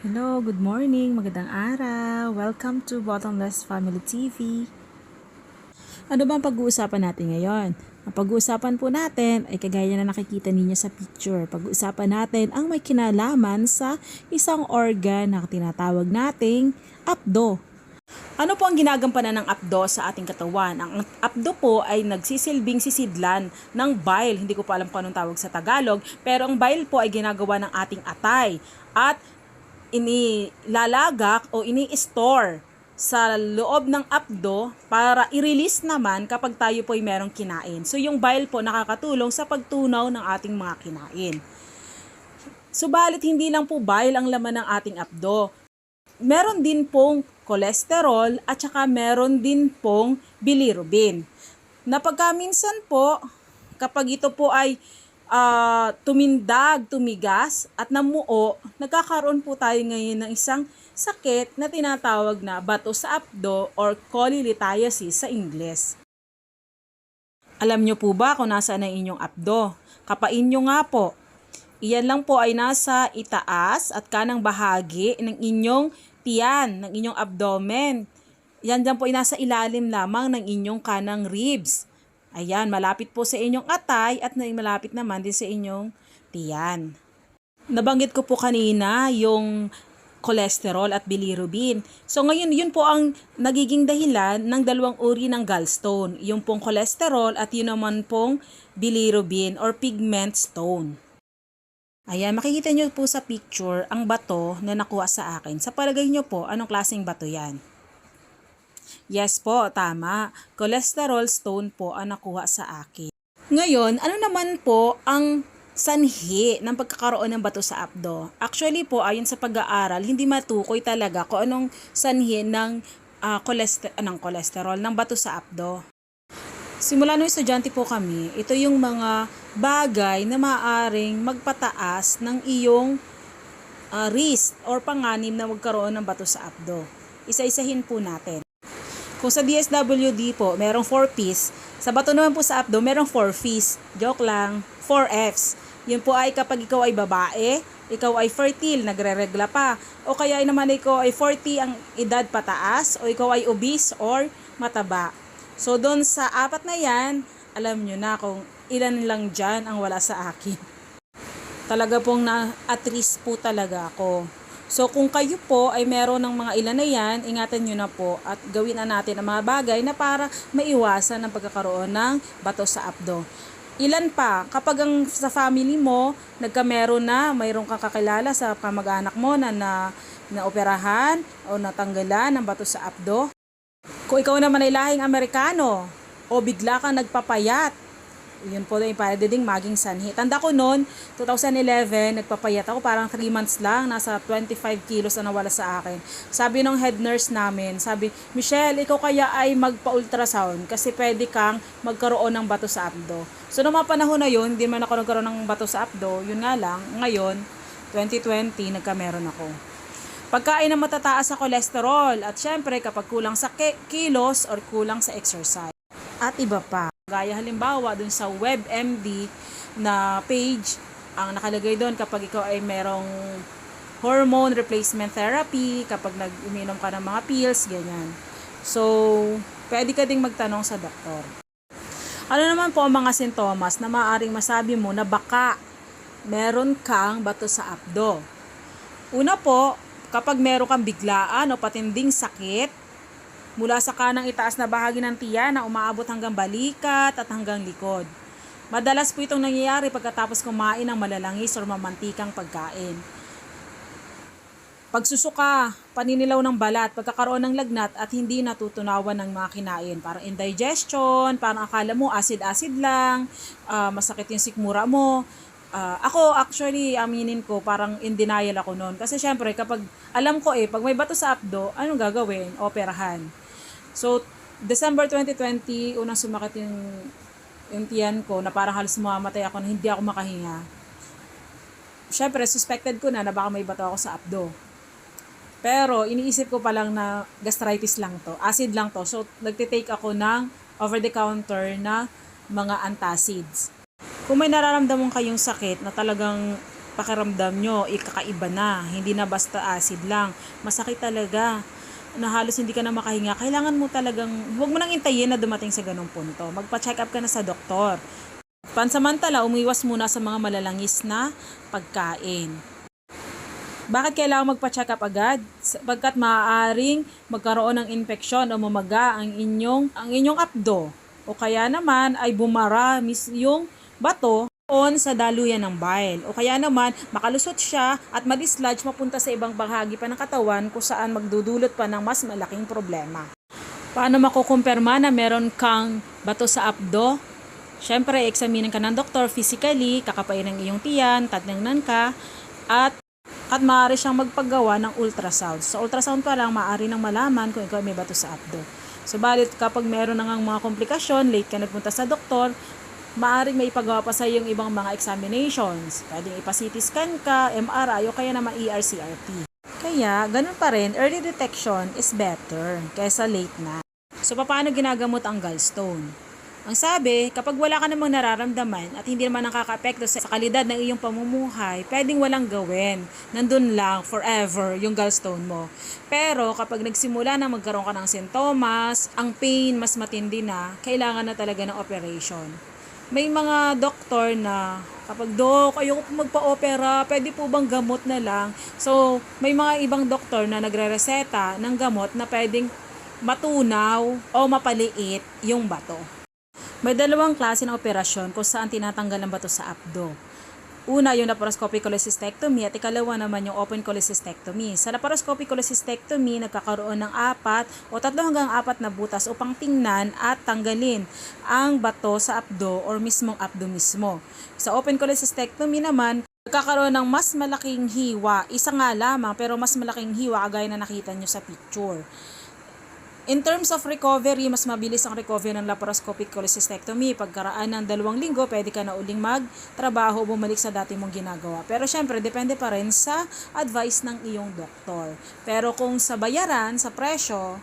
Hello, good morning, magandang araw. Welcome to Bottomless Family TV. Ano ba ang pag-uusapan natin ngayon? Ang pag-uusapan po natin ay kagaya na nakikita ninyo sa picture. Pag-uusapan natin ang may kinalaman sa isang organ na tinatawag nating apdo. Ano po ang ginagampanan ng apdo sa ating katawan? Ang apdo po ay nagsisilbing sisidlan ng bile. Hindi ko pa alam kung anong tawag sa Tagalog. Pero ang bile po ay ginagawa ng ating atay. At inilalagak o ini-store sa loob ng apdo para i-release naman kapag tayo po ay merong kinain. So yung bile po nakakatulong sa pagtunaw ng ating mga kinain. Subalit hindi lang po bile ang laman ng ating apdo. Meron din pong cholesterol at saka meron din pong bilirubin. Na pagkaminsan po, kapag ito po ay ah, tumindag, tumigas at namuo, nagkakaroon po tayo ngayon ng isang sakit na tinatawag na bato sa apdo or cholelithiasis sa Ingles. Alam nyo po ba kung nasaan ang inyong apdo? Kapain nyo nga po. Iyan lang po ay nasa itaas at kanang bahagi ng inyong tiyan, ng inyong abdomen. Yan dyan po ay nasa ilalim lamang ng inyong kanang ribs. Ayan, malapit po sa inyong atay at malapit naman din sa inyong tiyan. Nabanggit ko po kanina yung cholesterol at bilirubin. So ngayon, yun po ang nagiging dahilan ng dalawang uri ng gallstone. Yung pong cholesterol at yun naman pong bilirubin or pigment stone. Ayan, makikita nyo po sa picture ang bato na nakuha sa akin. Sa palagay nyo po, anong klaseng bato yan? Yes po, tama. Cholesterol stone po ang nakuha sa akin. Ngayon, ano naman po ang sanhi ng pagkakaroon ng bato sa abdo? Actually po, ayon sa pag-aaral, hindi matukoy talaga kung anong sanhi ng cholester- ah, ng cholesterol, ng bato sa abdo. Simula nung estudyante po kami, ito yung mga bagay na maaaring magpataas ng iyong ah, risk or panganib na magkaroon ng bato sa abdo. Isa-isahin po natin. Kung sa DSWD po, merong 4 Ps. Sa bato naman po sa abdo, merong 4 Fs. Joke lang, 4 Fs. Yun po ay kapag ikaw ay babae, ikaw ay fertile, nagre-regla pa. O kaya ay naman ikaw ay 40 ang edad pataas, o ikaw ay obese or mataba. So doon sa apat na yan, alam nyo na kung ilan lang dyan ang wala sa akin. Talaga pong na at risk po talaga ako. So kung kayo po ay meron ng mga ilan na yan, ingatan nyo na po at gawin na natin ang mga bagay na para maiwasan ang pagkakaroon ng bato sa abdo. Ilan pa, kapag ang sa family mo, nagkamero na, mayroon kang kakilala sa kamag-anak mo na, na naoperahan o natanggalan ng bato sa abdo, kung ikaw naman ay lahing Amerikano o bigla kang nagpapayat, yun po yung ding maging sanhi. Tanda ko noon, 2011, nagpapayat ako, parang 3 months lang, nasa 25 kilos na nawala sa akin. Sabi ng head nurse namin, sabi, Michelle, ikaw kaya ay magpa-ultrasound kasi pwede kang magkaroon ng bato sa abdo. So, noong mga panahon na yun, hindi man ako nagkaroon ng bato sa abdo, yun nga lang, ngayon, 2020, nagkameron ako pagkain na matataas sa cholesterol at syempre kapag kulang sa ki- kilos or kulang sa exercise at iba pa. Gaya halimbawa dun sa WebMD na page, ang nakalagay doon kapag ikaw ay merong hormone replacement therapy, kapag nag-uminom ka ng mga pills, ganyan. So, pwede ka ding magtanong sa doktor. Ano naman po ang mga sintomas na maaaring masabi mo na baka meron kang bato sa abdo? Una po, kapag meron kang biglaan o patinding sakit, mula sa kanang itaas na bahagi ng tiyan na umaabot hanggang balikat at hanggang likod. Madalas po itong nangyayari pagkatapos kumain ng malalangis o mamantikang pagkain. Pagsusuka, paninilaw ng balat, pagkakaroon ng lagnat at hindi natutunawan ng mga kinain. Parang indigestion, parang akala mo acid-acid lang, ah, masakit yung sikmura mo. Ah, ako actually, aminin ko, parang in denial ako noon. Kasi syempre, kapag alam ko eh, pag may bato sa abdo, anong gagawin? Operahan. So, December 2020, unang sumakit yung, yung tiyan ko na parang halos mamamatay ako na hindi ako makahinga. Syempre, suspected ko na na baka may bato ako sa abdo. Pero, iniisip ko pa lang na gastritis lang to. Acid lang to. So, nagtitake ako ng over-the-counter na mga antacids. Kung may nararamdaman kayong sakit na talagang pakiramdam nyo, ikakaiba na. Hindi na basta acid lang. Masakit talaga na halos hindi ka na makahinga. Kailangan mo talagang, huwag mo nang intayin na dumating sa ganong punto. Magpa-check up ka na sa doktor. Pansamantala, umiwas muna sa mga malalangis na pagkain. Bakit kailangan magpa-check up agad? Sapagkat maaaring magkaroon ng infeksyon o mamaga ang inyong ang inyong abdo o kaya naman ay bumara yung bato on sa daluyan ng bile o kaya naman makalusot siya at madislodge mapunta sa ibang bahagi pa ng katawan kung saan magdudulot pa ng mas malaking problema. Paano makukumpirma na meron kang bato sa abdo? Siyempre, examinin ka ng doktor physically, kakapain ng iyong tiyan, tatingnan ka, at at maaari siyang magpagawa ng ultrasound. Sa ultrasound pa lang, maaari nang malaman kung ikaw ay may bato sa abdo. Subalit kapag meron na ngang mga komplikasyon, late ka nagpunta sa doktor, maaaring may ipagawa pa sa yung ibang mga examinations. Pwedeng ipa-CT scan ka, MRI, o kaya naman ERCRT. Kaya, ganun pa rin, early detection is better kaysa late na. So, paano ginagamot ang gallstone? Ang sabi, kapag wala ka namang nararamdaman at hindi naman nakaka-apekto sa kalidad ng iyong pamumuhay, pwedeng walang gawin. Nandun lang forever yung gallstone mo. Pero kapag nagsimula na magkaroon ka ng sintomas, ang pain mas matindi na, kailangan na talaga ng operation. May mga doktor na kapag dok, ayoko po magpa-opera, pwede po bang gamot na lang? So, may mga ibang doktor na nagre-reseta ng gamot na pwedeng matunaw o mapaliit yung bato. May dalawang klase ng operasyon kung saan tinatanggal ang bato sa abdo. Una, yung laparoscopic cholecystectomy at ikalawa naman yung open cholecystectomy. Sa laparoscopic cholecystectomy, nagkakaroon ng apat o tatlo hanggang apat na butas upang tingnan at tanggalin ang bato sa abdo or mismong abdo mismo. Sa open cholecystectomy naman, nagkakaroon ng mas malaking hiwa. Isa nga lamang pero mas malaking hiwa kagaya na nakita nyo sa picture. In terms of recovery, mas mabilis ang recovery ng laparoscopic cholecystectomy. Pagkaraan ng dalawang linggo, pwede ka na uling magtrabaho, bumalik sa dati mong ginagawa. Pero syempre, depende pa rin sa advice ng iyong doktor. Pero kung sa bayaran, sa presyo,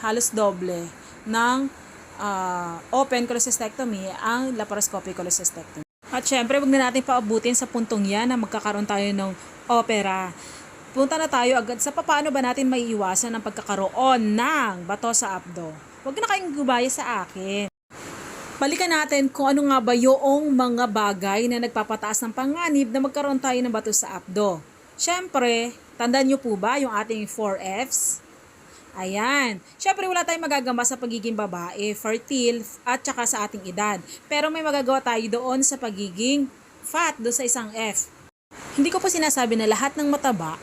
halos doble ng ah, open cholecystectomy ang laparoscopic cholecystectomy. At syempre, wag na natin paabutin sa puntong yan na magkakaroon tayo ng opera punta na tayo agad sa paano ba natin maiiwasan ang pagkakaroon ng bato sa abdo. Huwag na kayong gubaya sa akin. Balikan natin kung ano nga ba yung mga bagay na nagpapataas ng panganib na magkaroon tayo ng bato sa abdo. Siyempre, tandaan nyo po ba yung ating 4Fs? Ayan. Siyempre, wala tayong magagawa sa pagiging babae, fertile, at saka sa ating edad. Pero may magagawa tayo doon sa pagiging fat, doon sa isang F. Hindi ko po sinasabi na lahat ng mataba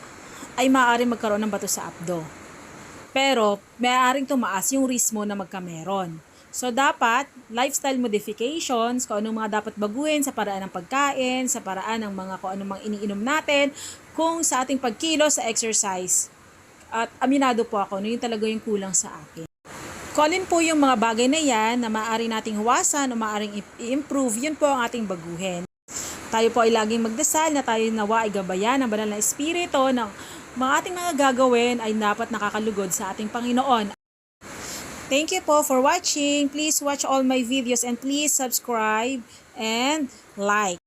ay maaaring magkaroon ng bato sa abdo. Pero, maaaring tumaas yung risk mo na magkameron. So, dapat, lifestyle modifications, kung anong mga dapat baguhin sa paraan ng pagkain, sa paraan ng mga kung anong mga iniinom natin, kung sa ating pagkilo, sa exercise. At aminado po ako, no, yun talaga yung kulang sa akin. Alin po yung mga bagay na yan na maaari nating huwasan o maaaring i-improve, yun po ang ating baguhin. Tayo po ay laging magdasal na tayo nawa ay gabayan ng banal na espiritu ng mga ating mga gagawin ay dapat nakakalugod sa ating Panginoon. Thank you po for watching. Please watch all my videos and please subscribe and like.